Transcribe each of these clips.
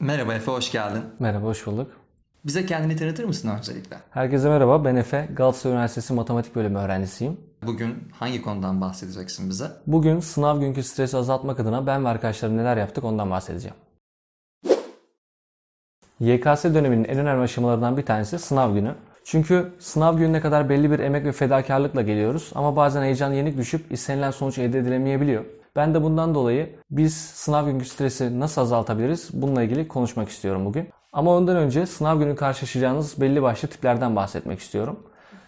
Merhaba Efe, hoş geldin. Merhaba, hoş bulduk. Bize kendini tanıtır mısın öncelikle? Herkese merhaba, ben Efe. Galatasaray Üniversitesi Matematik Bölümü öğrencisiyim. Bugün hangi konudan bahsedeceksin bize? Bugün sınav günkü stresi azaltmak adına ben ve arkadaşlarım neler yaptık ondan bahsedeceğim. YKS döneminin en önemli aşamalarından bir tanesi sınav günü. Çünkü sınav gününe kadar belli bir emek ve fedakarlıkla geliyoruz ama bazen heyecan yenik düşüp istenilen sonuç elde edilemeyebiliyor. Ben de bundan dolayı biz sınav günkü stresi nasıl azaltabiliriz bununla ilgili konuşmak istiyorum bugün. Ama ondan önce sınav günü karşılaşacağınız belli başlı tiplerden bahsetmek istiyorum.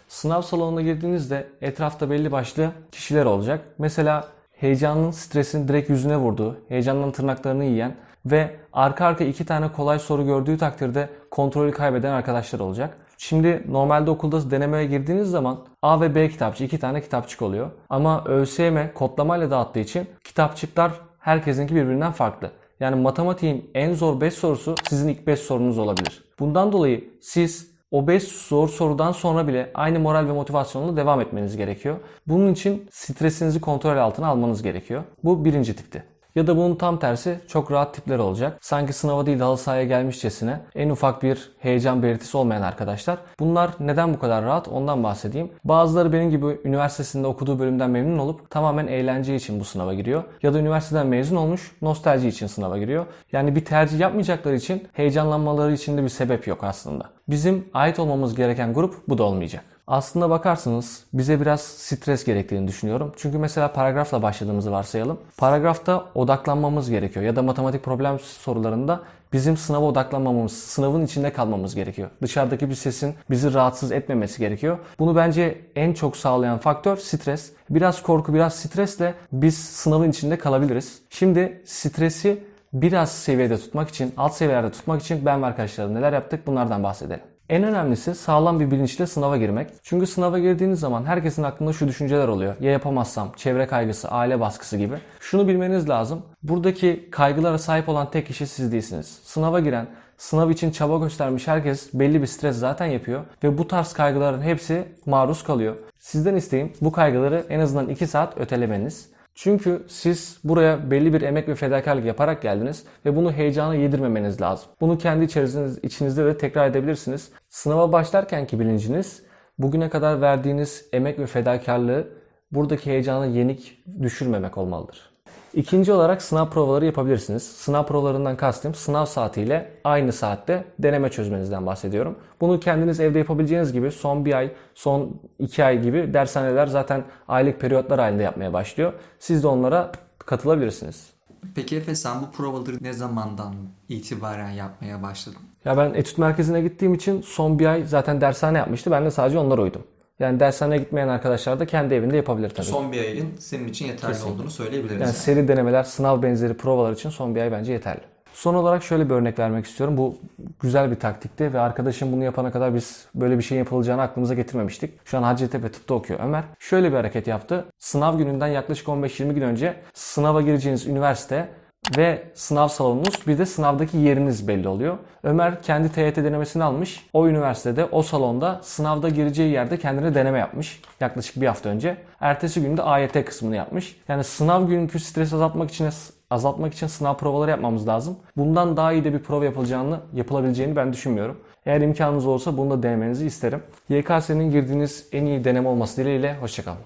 Sınav salonuna girdiğinizde etrafta belli başlı kişiler olacak. Mesela heyecanın, stresin direkt yüzüne vurduğu, heyecandan tırnaklarını yiyen ve arka arka iki tane kolay soru gördüğü takdirde kontrolü kaybeden arkadaşlar olacak. Şimdi normalde okulda denemeye girdiğiniz zaman A ve B kitapçı iki tane kitapçık oluyor. Ama ÖSYM kodlamayla dağıttığı için kitapçıklar herkesinki birbirinden farklı. Yani matematiğin en zor 5 sorusu sizin ilk 5 sorunuz olabilir. Bundan dolayı siz o 5 zor sorudan sonra bile aynı moral ve motivasyonla devam etmeniz gerekiyor. Bunun için stresinizi kontrol altına almanız gerekiyor. Bu birinci tipti. Ya da bunun tam tersi çok rahat tipler olacak. Sanki sınava değil de halı sahaya gelmişçesine en ufak bir heyecan belirtisi olmayan arkadaşlar. Bunlar neden bu kadar rahat ondan bahsedeyim. Bazıları benim gibi üniversitesinde okuduğu bölümden memnun olup tamamen eğlence için bu sınava giriyor. Ya da üniversiteden mezun olmuş nostalji için sınava giriyor. Yani bir tercih yapmayacakları için heyecanlanmaları için de bir sebep yok aslında. Bizim ait olmamız gereken grup bu da olmayacak. Aslında bakarsanız bize biraz stres gerektiğini düşünüyorum. Çünkü mesela paragrafla başladığımızı varsayalım. Paragrafta odaklanmamız gerekiyor ya da matematik problem sorularında bizim sınava odaklanmamamız, sınavın içinde kalmamız gerekiyor. Dışarıdaki bir sesin bizi rahatsız etmemesi gerekiyor. Bunu bence en çok sağlayan faktör stres. Biraz korku, biraz stresle biz sınavın içinde kalabiliriz. Şimdi stresi biraz seviyede tutmak için, alt seviyelerde tutmak için ben ve arkadaşlarım neler yaptık bunlardan bahsedelim. En önemlisi sağlam bir bilinçle sınava girmek. Çünkü sınava girdiğiniz zaman herkesin aklında şu düşünceler oluyor. Ya yapamazsam, çevre kaygısı, aile baskısı gibi. Şunu bilmeniz lazım. Buradaki kaygılara sahip olan tek kişi siz değilsiniz. Sınava giren, sınav için çaba göstermiş herkes belli bir stres zaten yapıyor. Ve bu tarz kaygıların hepsi maruz kalıyor. Sizden isteğim bu kaygıları en azından 2 saat ötelemeniz. Çünkü siz buraya belli bir emek ve fedakarlık yaparak geldiniz ve bunu heyecana yedirmemeniz lazım. Bunu kendi içerisiniz, içinizde de tekrar edebilirsiniz. Sınava başlarkenki bilinciniz bugüne kadar verdiğiniz emek ve fedakarlığı buradaki heyecanı yenik düşürmemek olmalıdır. İkinci olarak sınav provaları yapabilirsiniz. Sınav provalarından kastım sınav saatiyle aynı saatte deneme çözmenizden bahsediyorum. Bunu kendiniz evde yapabileceğiniz gibi son bir ay, son iki ay gibi dershaneler zaten aylık periyotlar halinde yapmaya başlıyor. Siz de onlara katılabilirsiniz. Peki Efe sen bu provaları ne zamandan itibaren yapmaya başladın? Ya ben etüt merkezine gittiğim için son bir ay zaten dershane yapmıştı. Ben de sadece onlara uydum. Yani dershaneye gitmeyen arkadaşlar da kendi evinde yapabilir tabii. Son bir ayın senin için yeterli Kesinlikle. olduğunu söyleyebiliriz. Yani seri denemeler, sınav benzeri provalar için son bir ay bence yeterli. Son olarak şöyle bir örnek vermek istiyorum. Bu güzel bir taktikti ve arkadaşım bunu yapana kadar biz böyle bir şey yapılacağını aklımıza getirmemiştik. Şu an Hacettepe tıpta okuyor Ömer. Şöyle bir hareket yaptı. Sınav gününden yaklaşık 15-20 gün önce sınava gireceğiniz üniversite ve sınav salonunuz bir de sınavdaki yeriniz belli oluyor. Ömer kendi TYT denemesini almış. O üniversitede, o salonda sınavda gireceği yerde kendine deneme yapmış. Yaklaşık bir hafta önce. Ertesi günde AYT kısmını yapmış. Yani sınav günkü stresi azaltmak için azaltmak için sınav provaları yapmamız lazım. Bundan daha iyi de bir prova yapılacağını, yapılabileceğini ben düşünmüyorum. Eğer imkanınız olursa bunu da denemenizi isterim. YKS'nin girdiğiniz en iyi deneme olması dileğiyle hoşçakalın.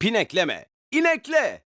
Pinekleme, inekle.